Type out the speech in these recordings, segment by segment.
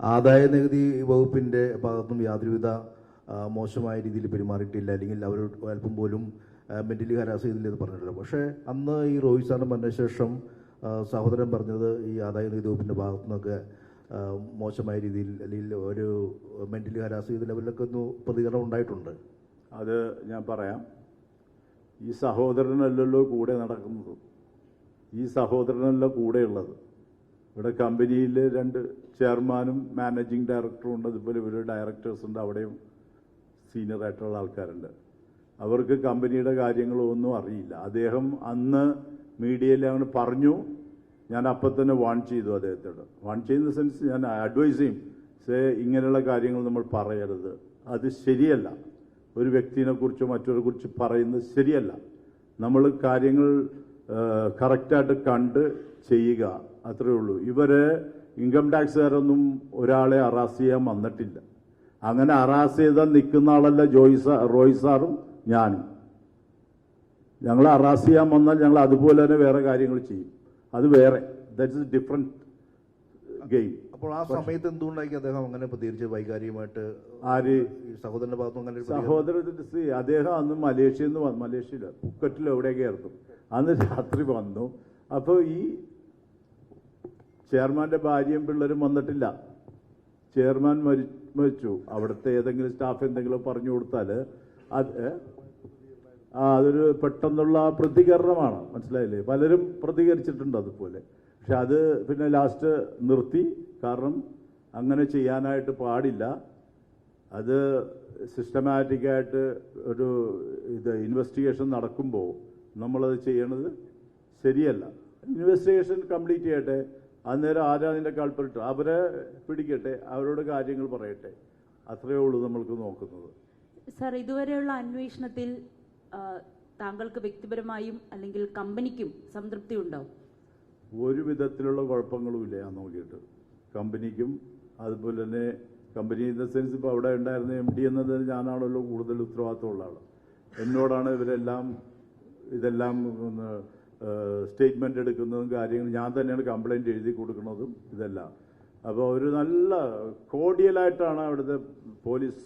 ആദായ നികുതി വകുപ്പിന്റെ ഭാഗത്തുനിന്നും യാതൊരുവിധ മോശമായ രീതിയിൽ പെരുമാറിയിട്ടില്ല. അല്ലെങ്കിൽ അവർ അല്പം പോലും മെന്റലി ഹരാസ് ചെയ്തില്ലെന്ന് പറഞ്ഞിട്ടില്ല. പക്ഷേ അന്ന് ഈ റോഹിത് സാറിന് പറഞ്ഞ ശേഷം സഹോദരൻ പറഞ്ഞത് ഈ ആദായ നികുതി വകുപ്പിന്റെ ഭാഗത്തു നിന്നൊക്കെ മോശമായ രീതിയിൽ അല്ലെങ്കിൽ ഒരു മെന്റലി ഹരാസ് ചെയ്ത ലെവലിലൊക്കെ ഒന്ന് പ്രതികരണം ഉണ്ടായിട്ടുണ്ട്. അത് ഞാൻ പറയാം. ഈ സഹോദരനല്ലല്ലോ കൂടെ നടക്കുന്നത്. ഈ സഹോദരനല്ല കൂടെയുള്ളത്. ഇവിടെ കമ്പനിയിൽ രണ്ട് ചെയർമാനും മാനേജിംഗ് ഡയറക്ടറും ഉണ്ട്. അതുപോലെ ഇവർ ഡയറക്ടേഴ്സ് ഉണ്ട്. അവിടെയും സീനിയർ ആയിട്ടുള്ള ആൾക്കാരുണ്ട്. അവർക്ക് കമ്പനിയുടെ കാര്യങ്ങളൊന്നും അറിയില്ല. അദ്ദേഹം അന്ന് മീഡിയയിൽ അങ്ങനെ പറഞ്ഞു ഞാൻ അപ്പം തന്നെ വാൺ ചെയ്തു അദ്ദേഹത്തോട്. വാൺ ചെയ്യുന്ന സെൻസ് ഞാൻ അഡ്വൈസ് ചെയ്യും സേ ഇങ്ങനെയുള്ള കാര്യങ്ങൾ നമ്മൾ പറയരുത്. അത് ശരിയല്ല. ഒരു വ്യക്തിനെ കുറിച്ചോ മറ്റൊരു കുറിച്ച് പറയുന്നത് ശരിയല്ല. നമ്മൾ കാര്യങ്ങൾ കറക്റ്റായിട്ട് കണ്ട് ചെയ്യുക. അത്രയേ ഉള്ളൂ. ഇവർ ഇൻകം ടാക്സുകാരൊന്നും ഒരാളെ അറാസ് ചെയ്യാൻ വന്നിട്ടില്ല. അങ്ങനെ അറാസ് ചെയ്താൽ നിൽക്കുന്ന ആളല്ല ജോയ് റോയ് സാറും ഞാനും. ഞങ്ങൾ അറാസ് ചെയ്യാൻ വന്നാൽ ഞങ്ങൾ അതുപോലെ തന്നെ വേറെ കാര്യങ്ങൾ ചെയ്യും. അത് വേറെ. ദാറ്റ് ഇസ് ഡിഫറെന്റ് ഗെയിം അപ്പോൾ ആ സമയത്ത് എന്തുകൊണ്ടായിരിക്കും അദ്ദേഹം അങ്ങനെ പ്രതികരിച്ച് വൈകാരികമായിട്ട് ആര്? സഹോദരന്റെ ഭാഗത്തും അങ്ങനെ? സഹോദരൻ അദ്ദേഹം അന്ന് മലേഷ്യയിൽ നിന്ന് വന്നു മലേഷ്യയിൽ പുക്കറ്റിൽ എവിടെയൊക്കെ ആയിരുന്നു അന്ന് രാത്രി വന്നു. അപ്പോൾ ഈ ചെയർമാന്റെ ഭാര്യയും പിള്ളേരും വന്നിട്ടില്ല. ചെയർമാൻ മരി മരിച്ചു. അവിടുത്തെ ഏതെങ്കിലും സ്റ്റാഫ് എന്തെങ്കിലും പറഞ്ഞു കൊടുത്താൽ അത് ആ അതൊരു പെട്ടെന്നുള്ള പ്രതികരണമാണ്. മനസ്സിലായില്ലേ? പലരും പ്രതികരിച്ചിട്ടുണ്ട് അതുപോലെ. പക്ഷെ അത് പിന്നെ ലാസ്റ്റ് നിർത്തി. കാരണം അങ്ങനെ ചെയ്യാനായിട്ട് പാടില്ല. അത് സിസ്റ്റമാറ്റിക്കായിട്ട് ഒരു ഇത് ഇൻവെസ്റ്റിഗേഷൻ നടക്കുമ്പോൾ നമ്മളത് ചെയ്യണത് ശരിയല്ല. ഇൻവെസ്റ്റിഗേഷൻ കംപ്ലീറ്റ് ചെയ്യട്ടെ. അന്നേരം ആരാ അതിന്റെ കാൽപ്പറിട്ട് അവരെ പിടിക്കട്ടെ അവരോട് കാര്യങ്ങൾ പറയട്ടെ. അത്രയേ ഉള്ളൂ നമ്മൾക്ക് നോക്കുന്നത്. സർ ഇതുവരെയുള്ള അന്വേഷണത്തിൽ താങ്കൾക്ക് വ്യക്തിപരമായും അല്ലെങ്കിൽ കമ്പനിക്കും സംതൃപ്തി ഉണ്ടോ ഒരു വിധത്തിലുള്ള കുഴപ്പങ്ങളുമില്ല ഞാൻ നോക്കിയിട്ട്. കമ്പനിക്കും അതുപോലെ തന്നെ കമ്പനി ഇൻ ദ സെൻസ് ഇപ്പോൾ അവിടെ ഉണ്ടായിരുന്ന എം ഡി എന്നത് ഞാനാണല്ലോ കൂടുതൽ ഉത്തരവാദിത്തമുള്ള ആൾ എന്നോടാണ് ഇവരെല്ലാം ഇതെല്ലാം ഒന്ന് സ്റ്റേറ്റ്മെന്റ് എടുക്കുന്നതും കാര്യങ്ങളും ഞാൻ തന്നെയാണ് കംപ്ലൈന്റ് എഴുതി കൊടുക്കുന്നതും ഇതെല്ലാം. അപ്പോൾ ഒരു നല്ല കോഡിയലായിട്ടാണ് അവിടുത്തെ പോലീസ്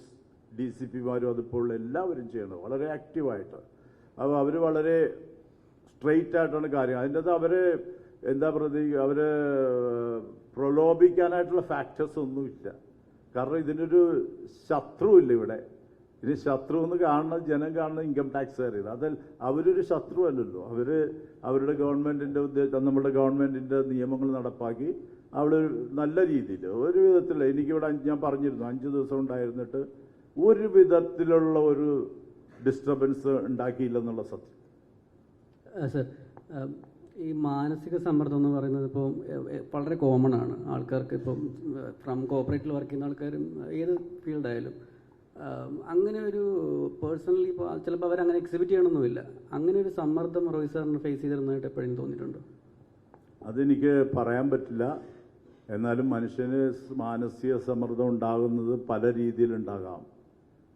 ഡി സി പിമാരും അതിപ്പോൾ എല്ലാവരും ചെയ്യുന്നത്. വളരെ ആക്റ്റീവായിട്ട് അപ്പോൾ അവർ വളരെ സ്ട്രെയിറ്റ് ആയിട്ടാണ് കാര്യം അതിന്റെ അവർ എന്താ പ്രതി അവർ പ്രലോഭിക്കാനായിട്ടുള്ള ഫാക്ടേഴ്സ് ഒന്നുമില്ല. കാരണം ഇതിനൊരു ശത്രുവില്ല ഇവിടെ. ഇനി ശത്രു എന്ന് കാണുന്ന ജനം കാണുന്ന ഇൻകം ടാക്സ് അറിയുന്നത് അതിൽ അവരൊരു ശത്രു അല്ലല്ലോ. അവർ അവരുടെ ഗവൺമെന്റിന്റെ ഉദ്ദേശം നമ്മുടെ ഗവൺമെന്റിന്റെ നിയമങ്ങൾ നടപ്പാക്കി അവിടെ നല്ല രീതിയിൽ ഒരു വിധത്തിൽ എനിക്കിവിടെ ഞാൻ പറഞ്ഞിരുന്നു അഞ്ച് ദിവസം ഉണ്ടായിരുന്നിട്ട് ഒരു വിധത്തിലുള്ള ഒരു ഡിസ്റ്റർബൻസ് ഉണ്ടാക്കിയില്ലെന്നുള്ള സത്യം. സർ ഈ മാനസിക സമ്മർദ്ദം എന്ന് പറയുന്നത് ഇപ്പോൾ വളരെ കോമൺ ആണ്. ആൾക്കാർക്ക് ഇപ്പം ഫ്രം കോപ്പറേറ്റിൽ വർക്ക് ചെയ്യുന്ന ആൾക്കാരും ഏത് ഫീൽഡായാലും അങ്ങനെ ഒരു പേഴ്സണലി ഇപ്പോൾ ചിലപ്പോൾ അവർ അങ്ങനെ എക്സിബിറ്റ് ചെയ്യണമെന്നില്ല അങ്ങനെ ഒരു സമ്മർദ്ദം റോയ് സാറിന് ഫേസ് ചെയ്തിരുന്നതായിട്ട് എപ്പോഴും തോന്നിയിട്ടുണ്ടോ. അതെനിക്ക് പറയാൻ പറ്റില്ല. എന്നാലും മനുഷ്യന് മാനസിക സമ്മർദ്ദം ഉണ്ടാകുന്നത് പല രീതിയിലുണ്ടാകാം.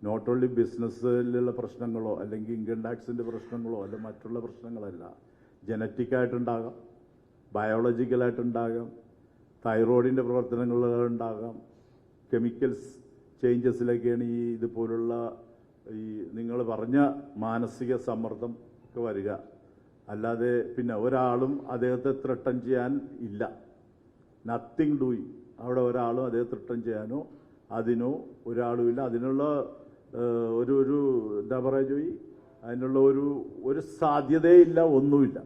നോട്ട് ഓൺലി ബിസിനസ്സിലുള്ള പ്രശ്നങ്ങളോ അല്ലെങ്കിൽ ഇൻകം ടാക്സിന്റെ പ്രശ്നങ്ങളോ അല്ല മറ്റുള്ള പ്രശ്നങ്ങളല്ല. ജനറ്റിക്കായിട്ടുണ്ടാകാം ബയോളജിക്കലായിട്ടുണ്ടാകാം തൈറോയിഡിന്റെ പ്രവർത്തനങ്ങളുണ്ടാകാം കെമിക്കൽസ് ചേഞ്ചസിലൊക്കെയാണ് ഈ ഇതുപോലുള്ള ഈ നിങ്ങൾ പറഞ്ഞ മാനസിക സമ്മർദ്ദം ഒക്കെ വരിക. അല്ലാതെ പിന്നെ ഒരാളും അദ്ദേഹത്തെ ത്രട്ടൻ ചെയ്യാൻ ഇല്ല. നത്തിങ് ഡൂയിങ് അവിടെ ഒരാളും അദ്ദേഹത്തെ ത്രട്ടൻ ചെയ്യാനോ അതിനോ ഒരാളുമില്ല. അതിനുള്ള ഒരു ഒരു എന്താ പറയുക അതിനുള്ള ഒരു ഒരു സാധ്യതയില്ല ഒന്നുമില്ല.